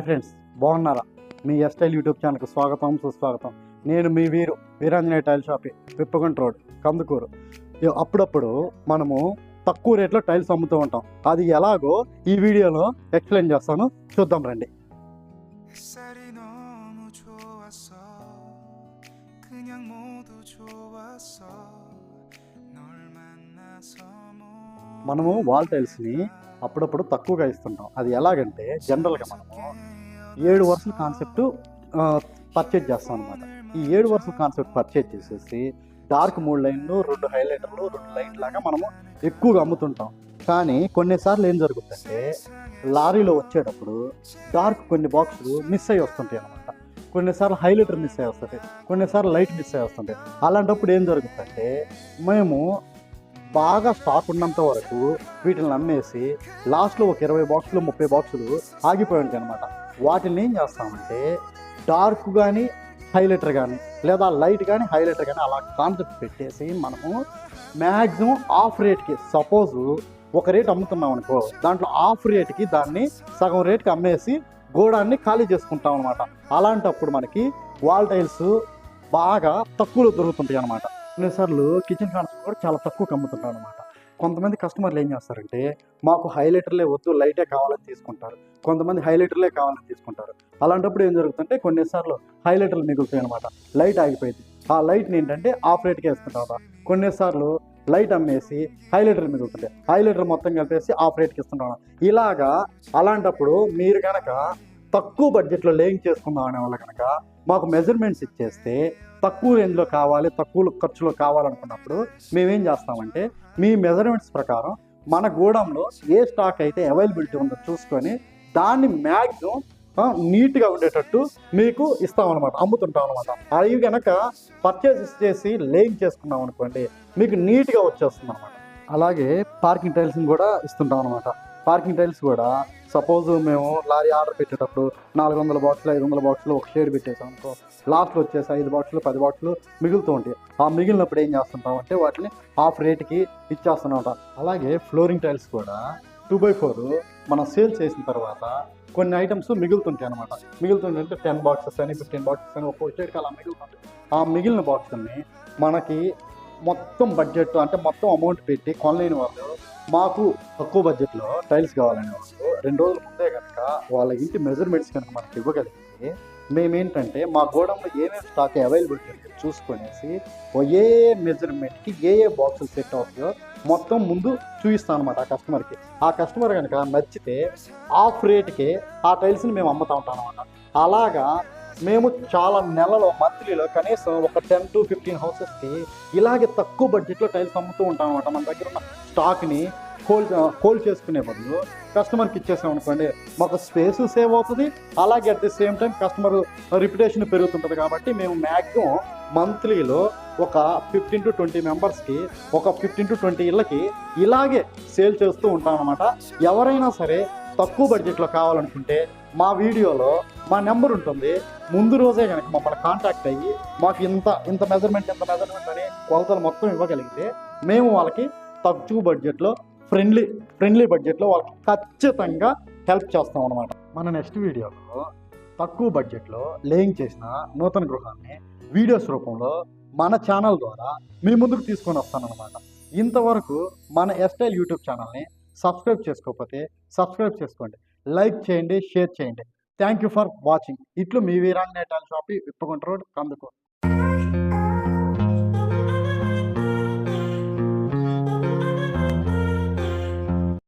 Hi friends బాగున్నారా? మీ F style YouTube ఛానల్కి స్వాగతం సుస్వాగతం. నేను మీ వీరు వీరాంజనేయ టైల్ షాపే పిప్పగుంట రోడ్ కందుకూరు. అప్పుడప్పుడు మనము తక్కువ రేట్లో టైల్స్ అమ్ముతూ ఉంటాం. అది ఎలాగో ఈ వీడియోలో ఎక్స్ప్లెయిన్ చేస్తాను. చూద్దాం రండి. మనము వాల్ టైల్స్ని అప్పుడప్పుడు తక్కువగా ఇస్తుంటాం. అది ఎలాగంటే జనరల్గా మనము ఏడు వరుసల కాన్సెప్ట్ పర్చేజ్ చేస్తాం అనమాట ఈ ఏడు వరుసల కాన్సెప్ట్ పర్చేజ్ చేసేసి డార్క్ మూడు లైన్లు రెండు హైలైటర్లు రెండు లైట్ లాగా మనము ఎక్కువగా అమ్ముతుంటాం. కానీ కొన్నిసార్లు ఏం జరుగుతుందంటే లారీలో వచ్చేటప్పుడు డార్క్ కొన్ని బాక్సులు మిస్ అయ్యి వస్తుంటాయి అనమాట కొన్నిసార్లు హైలైటర్ మిస్ అయ్యి వస్తుంటాయి కొన్నిసార్లు లైట్ మిస్ అయ్యి వస్తుంటాయి. అలాంటప్పుడు ఏం జరుగుతుందంటే మేము బాగా స్టాక్ ఉన్నంత వరకు వీటిని అమ్మేసి లాస్ట్లో ఒక ఇరవై బాక్సులు ముప్పై బాక్సులు ఆగిపోయి ఉంటాయి అనమాట వాటిని ఏం చేస్తామంటే డార్క్ కానీ హైలైటర్ కానీ లేదా లైట్ కానీ హైలైటర్ కానీ అలా కాన్సెప్ట్ పెట్టేసి మనము మ్యాక్సిమం ఆఫ్ రేట్కి సపోజ్ ఒక రేట్ అమ్ముతున్నాం అనుకో దాంట్లో ఆఫ్ రేట్కి దాన్ని సగం రేట్కి అమ్మేసి గోడాన్ని ఖాళీ చేసుకుంటాం అనమాట అలాంటప్పుడు మనకి వాల్ టైల్స్ బాగా తక్కువలో దొరుకుతుంటాయి అనమాట కొన్నిసార్లు కిచెన్ కాన్సెప్ట్ కూడా చాలా తక్కువకి అమ్ముతుంటాం అనమాట కొంతమంది కస్టమర్లు ఏం చేస్తారంటే మాకు హైలైటర్లే వద్దు లైటే కావాలని తీసుకుంటారు. కొంతమంది హైలైటర్లే కావాలని తీసుకుంటారు. అలాంటప్పుడు ఏం జరుగుతుంటే కొన్నిసార్లు హైలైటర్లు మిగులుతాయి అనమాట లైట్ ఆగిపోయింది. ఆ లైట్ని ఏంటంటే ఆఫ్ రేట్కి వేస్తుంటాం కొన్నిసార్లు లైట్ అమ్మేసి హైలైటర్ మిగులుతుంది. హైలైటర్ మొత్తం కలిపేసి ఆఫ్ రేట్కి ఇస్తుంటాం ఇలాగా అలాంటప్పుడు మీరు కనుక తక్కువ బడ్జెట్లో లేయింగ్ చేసుకుందాం అనే వాళ్ళు కనుక మాకు మెజర్మెంట్స్ ఇచ్చేస్తే తక్కువ రేంజ్లో కావాలి తక్కువ ఖర్చులో కావాలనుకున్నప్పుడు మేమేం చేస్తామంటే మీ మెజర్మెంట్స్ ప్రకారం మన గోడంలో ఏ స్టాక్ అయితే అవైలబిలిటీ ఉందో చూసుకొని దాన్ని మ్యాక్సిమం నీట్గా ఉండేటట్టు మీకు ఇస్తాం అమ్ముతుంటాం అనమాట అవి కనుక పర్చేస్ చేసి లేయింగ్ చేసుకున్నాం అనుకోండి మీకు నీట్గా వచ్చేస్తుంది అనమాట అలాగే పార్కింగ్ టైల్స్ని కూడా ఇస్తుంటాం అనమాట పార్కింగ్ టైల్స్ కూడా. సపోజ్ మేము లారీ ఆర్డర్ పెట్టేటప్పుడు నాలుగు వందల బాక్సులు ఐదు వందల బాక్సులు ఒక షేడ్ పెట్టేసాం అనుకో. లాస్ట్లో వచ్చేసి ఐదు బాక్సులు పది బాక్సులు మిగులుతూ ఉంటాయి. ఆ మిగిలినప్పుడు ఏం చేస్తుంటాం అంటే వాటిని హాఫ్ రేట్కి ఇచ్చేస్తున్నాం అలాగే ఫ్లోరింగ్ టైల్స్ కూడా టూ బై ఫోర్ మనం సేల్ చేసిన తర్వాత కొన్ని ఐటమ్స్ మిగులుతుంటాయి అనమాట మిగులుతుంటే టెన్ బాక్సెస్ అని ఫిఫ్టీన్ బాక్సెస్ అని ఒక్కో షేడ్కి అలా మిగులుతుంటాయి. ఆ మిగిలిన బాక్స్ని మనకి మొత్తం బడ్జెట్ అంటే మొత్తం అమౌంట్ పెట్టి కొనలేని వాళ్ళు మాకు తక్కువ బడ్జెట్లో టైల్స్ కావాలనే వాళ్ళు రెండు రోజుల ముందే కనుక వాళ్ళ ఇంటి మెజర్మెంట్స్ కనుక మనకి ఇవ్వగలిగితే మేమేంటంటే మా గోడంలో ఏమేమి స్టాక్ అవైలబిలిటీ ఉందో చూసుకొనేసి ఓ ఏ మెజర్మెంట్కి ఏ ఏ బాక్సులు సెట్ అవుతాయో మొత్తం ముందు చూపిస్తాం అనమాట ఆ కస్టమర్కి ఆ కస్టమర్ కనుక నచ్చితే ఆఫ్ రేట్కి ఆ టైల్స్ని మేము అమ్ముతా ఉంటాం అనమాట అలాగా మేము చాలా నెలలో మంత్లీలో కనీసం ఒక టెన్ టు ఫిఫ్టీన్ హౌసెస్కి ఇలాగే తక్కువ బడ్జెట్లో టైల్స్ అమ్ముతూ ఉంటాం అనమాట మన దగ్గర ఉన్న స్టాక్ని హోల్ హోల్డ్ చేసుకునే బదులు కస్టమర్కి ఇచ్చేసాం అనుకోండి మాకు స్పేస్ సేవ్ అవుతుంది. అలాగే at the same time customer reputation పెరుగుతుంటుంది కాబట్టి మేము మ్యాక్సిమం మంత్లీలో ఒక ఫిఫ్టీన్ టు ట్వంటీ మెంబర్స్కి ఒక ఫిఫ్టీన్ టు ట్వంటీ ఇళ్ళకి ఇలాగే సేల్ చేస్తూ ఉంటాం అనమాట ఎవరైనా సరే తక్కువ బడ్జెట్లో కావాలనుకుంటే మా వీడియోలో మా నెంబర్ ఉంటుంది. ముందు రోజే కనుక మమ్మల్ని కాంటాక్ట్ అయ్యి మాకు ఇంత ఇంత మెజర్మెంట్ ఇంత మెజర్మెంట్ అని కొలతలు మొత్తం ఇవ్వగలిగితే మేము వాళ్ళకి తక్కువ బడ్జెట్లో ఫ్రెండ్లీ ఫ్రెండ్లీ బడ్జెట్లో వాళ్ళకి ఖచ్చితంగా హెల్ప్ చేస్తాం అనమాట మన నెక్స్ట్ వీడియోలో తక్కువ బడ్జెట్లో లేయింగ్ చేసిన నూతన గృహాన్ని వీడియోస్ రూపంలో మన ఛానల్ ద్వారా మీ ముందుకు తీసుకొని వస్తానన్నమాట. ఇంతవరకు మన ఎస్టైల్ యూట్యూబ్ ఛానల్ని సబ్స్క్రైబ్ చేసుకోకపోతే సబ్స్క్రైబ్ చేసుకోండి. లైక్ చేయండి షేర్ చేయండి. Thank you for watching. ఇట్లు మీ వీరాంగ్ నేటాల షాపి విప్పగుంట రోడ్ కందుకూరు.